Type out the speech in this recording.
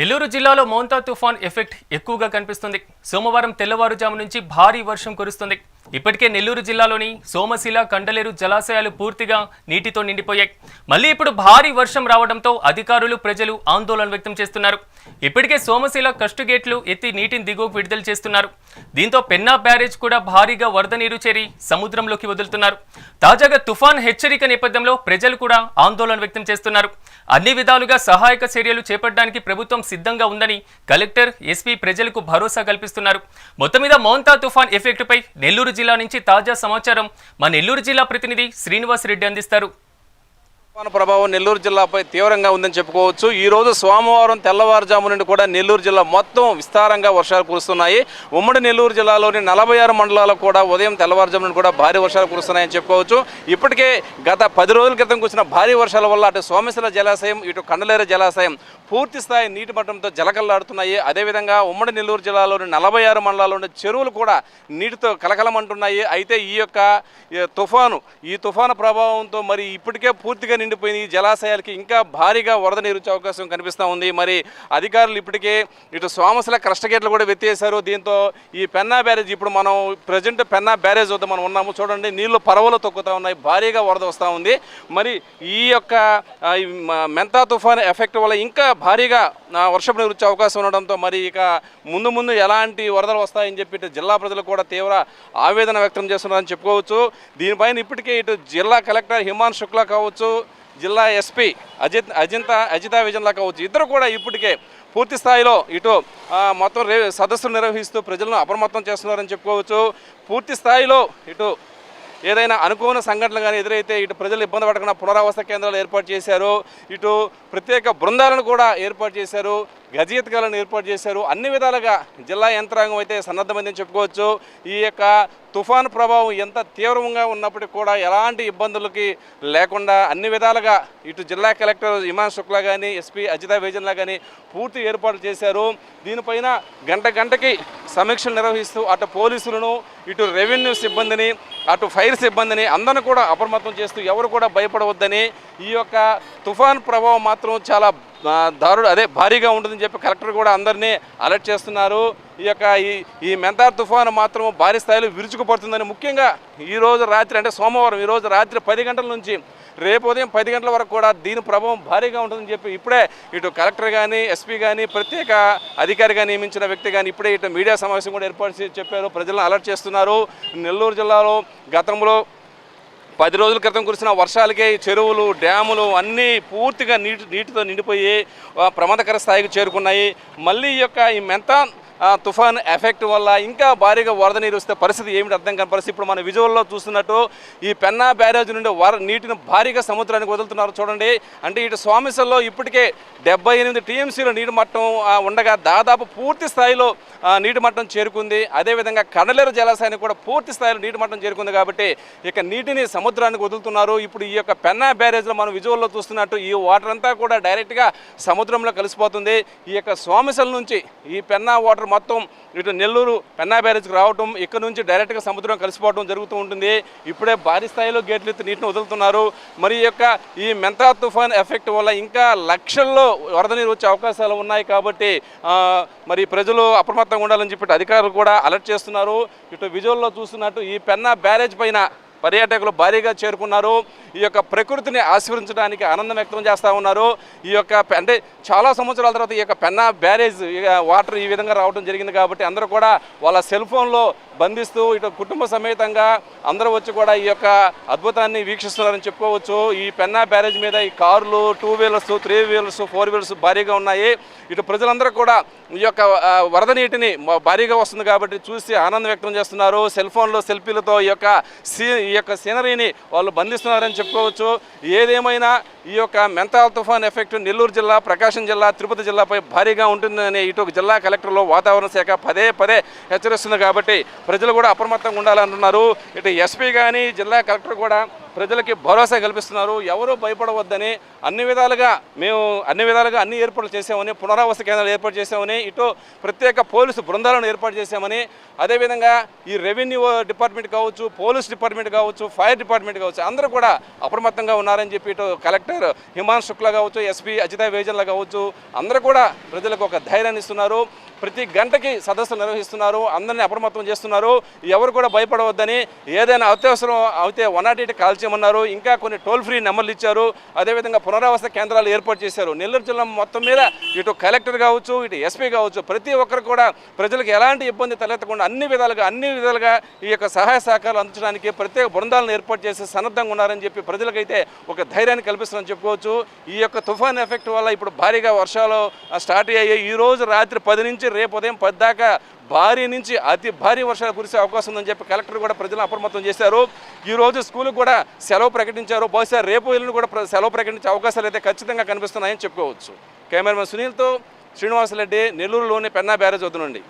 నెల్లూరు జిల్లాలో మౌంతా తుఫాన్ ఎఫెక్ట్ ఎక్కువగా కనిపిస్తుంది. సోమవారం తెల్లవారుజాము నుంచి భారీ వర్షం కురుస్తుంది. ఇప్పటికే నెల్లూరు జిల్లాలోని సోమశిల కండలేరు జలాశయాలు పూర్తిగా నీటితో నిండిపోయాయి. మళ్ళీ ఇప్పుడు భారీ వర్షం రావడంతో అధికారులు ప్రజలు ఆందోళన వ్యక్తం చేస్తున్నారు. ఇప్పటికే సోమశిల కష్టు గేట్లు ఎత్తి నీటిని దిగువకు విడుదల చేస్తున్నారు. దీంతో పెన్నా బ్యారేజ్ కూడా భారీగా వరద నీరు చేరి సముద్రంలోకి వదులుతున్నారు. తాజాగా తుఫాన్ హెచ్చరిక నేపథ్యంలో ప్రజలు కూడా ఆందోళన వ్యక్తం చేస్తున్నారు. అన్ని విధాలుగా సహాయక చర్యలు చేపట్టడానికి ప్రభుత్వం సిద్ధంగా ఉందని కలెక్టర్ ఎస్పీ ప్రజలకు భరోసా కల్పిస్తున్నారు. మొత్తం మీద మౌంతా తుఫాన్ ఎఫెక్టుపై నెల్లూరు జిల్లా నుంచి తాజా సమాచారం మా నెల్లూరు జిల్లా ప్రతినిధి శ్రీనివాస్ రెడ్డి అందిస్తారు. తుఫాను ప్రభావం నెల్లూరు జిల్లాపై తీవ్రంగా ఉందని చెప్పుకోవచ్చు. ఈ రోజు సోమవారం తెల్లవారుజాము నుండి కూడా నెల్లూరు జిల్లా మొత్తం విస్తారంగా వర్షాలు కురుస్తున్నాయి. ఉమ్మడి నెల్లూరు జిల్లాలోని నలభై ఆరు మండలాలకు కూడా ఉదయం తెల్లవారుజాము నుండి కూడా భారీ వర్షాలు కురుస్తున్నాయని చెప్పుకోవచ్చు. ఇప్పటికే గత పది రోజుల క్రితం కురిసిన భారీ వర్షాల వల్ల అటు సోమేశ్వర జలాశయం ఇటు కండలేరు జలాశయం పూర్తి స్థాయి నీటి మట్టంతో జలకల్లాడుతున్నాయి. అదేవిధంగా ఉమ్మడి నెల్లూరు జిల్లాలోని నలభై ఆరు మండలాల్లోని చెరువులు కూడా నీటితో కలకలమంటున్నాయి. అయితే ఈ యొక్క తుఫాను ఈ తుఫాను ప్రభావంతో మరి ఇప్పటికే పూర్తిగా నిండిపోయిన ఈ జలాశయాలకి ఇంకా భారీగా వరద నీరు వచ్చే అవకాశం కనిపిస్తూ ఉంది. మరి అధికారులు ఇప్పటికే ఇటు సోమశిల క్రస్టగేట్లు కూడా వెత్తేశారు. దీంతో ఈ పెన్నా బ్యారేజ్ ఇప్పుడు మనం ప్రజెంట్ పెన్నా బ్యారేజ్ వద్ద మనం ఉన్నాము. చూడండి నీళ్ళు పరవలు తొక్కుతూ ఉన్నాయి. భారీగా వరద వస్తూ ఉంది. మరి ఈ యొక్క మెంతా తుఫాన్ ఎఫెక్ట్ వల్ల ఇంకా భారీగా వర్షపు నీరు వచ్చే అవకాశం ఉండడంతో మరి ఇక ముందు ముందు ఎలాంటి వరదలు వస్తాయని చెప్పి ఇటు జిల్లా ప్రజలు కూడా తీవ్ర ఆవేదన వ్యక్తం చేస్తున్నారని చెప్పుకోవచ్చు. దీనిపైన ఇప్పటికే ఇటు జిల్లా కలెక్టర్ హిమాన్ శుక్లా కావచ్చు జిల్లా ఎస్పీ అజిత్ అజింత అజితా విజన్లా కావచ్చు ఇద్దరు కూడా ఇప్పటికే పూర్తి స్థాయిలో ఇటు మొత్తం రే సదస్సులు నిర్వహిస్తూ ప్రజలను అప్రమత్తం చేస్తున్నారని చెప్పుకోవచ్చు. పూర్తి స్థాయిలో ఇటు ఏదైనా అనుకోని సంఘటనలు కానీ ఎదురైతే ఇటు ప్రజలు ఇబ్బంది పడకుండా పునరావాస కేంద్రాలు ఏర్పాటు చేశారు. ఇటు ప్రత్యేక బృందాలను కూడా ఏర్పాటు చేశారు. గజయతకాలను ఏర్పాటు చేశారు. అన్ని విధాలుగా జిల్లా యంత్రాంగం అయితే సన్నద్ధమైందని చెప్పుకోవచ్చు. ఈ యొక్క తుఫాను ప్రభావం ఎంత తీవ్రంగా ఉన్నప్పటికీ కూడా ఎలాంటి ఇబ్బందులకి లేకుండా అన్ని విధాలుగా ఇటు జిల్లా కలెక్టర్ ఇమాన్ శుక్లా కానీ ఎస్పీ అజితా వేజన్లా కానీ పూర్తి ఏర్పాట్లు చేశారు. దీనిపైన గంట గంటకి సమీక్షలు నిర్వహిస్తూ అటు పోలీసులను ఇటు రెవెన్యూ సిబ్బందిని అటు ఫైర్ సిబ్బందిని అందరిని కూడా అప్రమత్తం చేస్తూ ఎవరు కూడా భయపడవద్దని ఈ యొక్క తుఫాన్ ప్రభావం మాత్రం చాలా దారుడు అదే భారీగా ఉంటుందని చెప్పి కలెక్టర్ కూడా అందరినీ అలర్ట్ చేస్తున్నారు. ఈ యొక్క ఈ ఈ మెంతార్ తుఫాను మాత్రం భారీ స్థాయిలో విరుచుకుపడుతుందని ముఖ్యంగా ఈ రోజు రాత్రి అంటే సోమవారం ఈరోజు రాత్రి పది గంటల నుంచి రేపు ఉదయం పది గంటల వరకు కూడా దీని ప్రభావం భారీగా ఉంటుందని చెప్పి ఇప్పుడే ఇటు కలెక్టర్ కానీ ఎస్పీ కానీ ప్రత్యేక అధికారిగా నియమించిన వ్యక్తి కానీ ఇప్పుడే ఇటు మీడియా సమావేశం కూడా ఏర్పాటు చేసి చెప్పారు. ప్రజలను అలర్ట్ చేస్తున్నారు. నెల్లూరు జిల్లాలో గతంలో పది రోజుల క్రితం కురిసిన వర్షాలకే చెరువులు డ్యాములు అన్నీ పూర్తిగా నీటి నీటితో నిండిపోయి ప్రమాదకర స్థాయికి చేరుకున్నాయి. మళ్ళీ ఈ యొక్క ఈ మెంతాన్ తుఫాన్ ఎఫెక్ట్ వల్ల ఇంకా భారీగా వరద నీరు వస్తే పరిస్థితి ఏమిటి అర్థం కాని పరిస్థితి. ఇప్పుడు మన విజువల్లో చూస్తున్నట్టు ఈ పెన్నా బ్యారేజ్ నుండి వర నీటిని భారీగా సముద్రానికి వదులుతున్నారు చూడండి. అంటే ఇటు స్వామిసల్లో ఇప్పటికే డెబ్బై ఎనిమిది టీఎంసీలో నీటి మట్టం ఉండగా దాదాపు పూర్తి స్థాయిలో నీటి మట్టం చేరుకుంది. అదేవిధంగా కడలేరు జలాశయానికి కూడా పూర్తి స్థాయిలో నీటి మట్టం చేరుకుంది కాబట్టి ఇక నీటిని సముద్రానికి వదులుతున్నారు. ఇప్పుడు ఈ యొక్క పెన్నా బ్యారేజ్లో మనం విజువల్లో చూస్తున్నట్టు ఈ వాటర్ అంతా కూడా డైరెక్ట్గా సముద్రంలో కలిసిపోతుంది. ఈ యొక్క సోమశల నుంచి ఈ పెన్నా వాటర్ మొత్తం ఇటు నెల్లూరు పెన్నా బ్యారేజ్కి రావటం ఇక్కడ నుంచి డైరెక్ట్గా సముద్రం కలిసిపోవడం జరుగుతూ ఉంటుంది. ఇప్పుడే భారీ స్థాయిలో గేట్లు ఎత్తి నీటిని వదులుతున్నారు. మరి యొక్క ఈ మెంతా తుఫాన్ ఎఫెక్ట్ వల్ల ఇంకా లక్షల్లో వరద నీరు వచ్చే అవకాశాలు ఉన్నాయి కాబట్టి మరి ప్రజలు అప్రమత్తంగా ఉండాలని చెప్పి అధికారులు కూడా అలర్ట్ చేస్తున్నారు. ఇటు విజువల్లో చూస్తున్నట్టు ఈ పెన్నా బ్యారేజ్ పైన పర్యాటకులు భారీగా చేరుకున్నారు. ఈ యొక్క ప్రకృతిని ఆస్వాదించడానికి ఆనందం వ్యక్తం చేస్తూ ఉన్నారు. ఈ యొక్క అంటే చాలా సంవత్సరాల తర్వాత ఈ యొక్క పెన్నా బ్యారేజ్ వాటర్ ఈ విధంగా రావడం జరిగింది కాబట్టి అందరూ కూడా వాళ్ళ సెల్ ఫోన్లో బంధిస్తూ ఇటు కుటుంబ సమేతంగా అందరూ వచ్చి కూడా ఈ యొక్క అద్భుతాన్ని వీక్షిస్తున్నారని చెప్పుకోవచ్చు. ఈ పెన్నా బ్యారేజ్ మీద ఈ కార్లు two wheelers three wheelers four wheelers భారీగా ఉన్నాయి. ఇటు ప్రజలందరూ కూడా ఈ యొక్క వరద నీటిని భారీగా వస్తుంది కాబట్టి చూసి ఆనందం వ్యక్తం చేస్తున్నారు. సెల్ ఫోన్లో సెల్ఫీలతో ఈ యొక్క సీ ఈ యొక్క సీనరీని వాళ్ళు బంధిస్తున్నారని చెప్పుకోవచ్చు. ఏదేమైనా ఈ యొక్క మెంతాల్ తుఫాన్ ఎఫెక్ట్ నెల్లూరు జిల్లా ప్రకాశం జిల్లా తిరుపతి జిల్లాపై భారీగా ఉంటుందని ఇటు జిల్లా కలెక్టర్లో వాతావరణ శాఖ పదే పదే హెచ్చరిస్తుంది కాబట్టి ప్రజలు కూడా అప్రమత్తంగా ఉండాలంటున్నారు. ఇటు ఎస్పీ కానీ జిల్లా కలెక్టర్ కూడా ప్రజలకి భరోసా కల్పిస్తున్నారు. ఎవరూ భయపడవద్దని అన్ని విధాలుగా మేము అన్ని విధాలుగా అన్ని ఏర్పాట్లు చేసామని పునరావాస కేంద్రాలు ఏర్పాటు చేసామని ఇటు ప్రత్యేక పోలీసు బృందాలను ఏర్పాటు చేశామని అదేవిధంగా ఈ రెవెన్యూ డిపార్ట్మెంట్ కావచ్చు పోలీస్ డిపార్ట్మెంట్ కావచ్చు ఫైర్ డిపార్ట్మెంట్ కావచ్చు అందరూ కూడా అప్రమత్తంగా ఉన్నారని చెప్పి ఇటు కలెక్టర్ హిమాన్ శుక్లా కావచ్చు ఎస్పీ అజితా వేజన్ల కావచ్చు అందరూ కూడా ప్రజలకు ఒక ధైర్యాన్ని ఇస్తున్నారు. ప్రతి గంటకి సదస్సులు నిర్వహిస్తున్నారు అందరినీ అప్రమత్తం చేస్తున్నారు. ఎవరు కూడా భయపడవద్దని ఏదైనా అత్యవసరం అయితే వన్ నాట్ ఎయిట్ కాల్ చేయమన్నారు. ఇంకా కొన్ని టోల్ ఫ్రీ నెంబర్లు ఇచ్చారు. అదేవిధంగా పునరావాస కేంద్రాలు ఏర్పాటు చేశారు. నెల్లూరు జిల్లా మొత్తం మీద ఇటు కలెక్టర్ కావచ్చు ఇటు ఎస్పీ కావచ్చు ప్రతి ఒక్కరు కూడా ప్రజలకు ఎలాంటి ఇబ్బంది తలెత్తకుండా అన్ని విధాలుగా అన్ని విధాలుగా ఈ యొక్క సహాయ సహకారాలు అందించడానికి ప్రత్యేక బృందాలను ఏర్పాటు చేసి సన్నద్ధంగా ఉన్నారని చెప్పి ప్రజలకైతే ఒక ధైర్యాన్ని కల్పిస్తుందని చెప్పుకోవచ్చు. ఈ యొక్క తుఫాన్ ఎఫెక్ట్ వల్ల ఇప్పుడు భారీగా వర్షాలు స్టార్ట్ అయ్యాయి. ఈ రోజు రాత్రి పది నుంచి రేపు ఉదయం పది దాకా భారీ నుంచి అతి భారీ వర్షాలు కురిసే అవకాశం ఉందని చెప్పి కలెక్టర్ కూడా ప్రజలను అప్రమత్తం చేశారు. ఈ రోజు స్కూల్కి కూడా సెలవు ప్రకటించారు. బహుశా రేపు ఎల్లుండి కూడా సెలవు ప్రకటించే అవకాశాలు అయితే ఖచ్చితంగా కనిపిస్తున్నాయని చెప్పుకోవచ్చు. కెమెరామెన్ సునీల్తో శ్రీనివాసరెడ్డి నెల్లూరులోని పెన్నా బ్యారేజ్ వద్ద నుండి.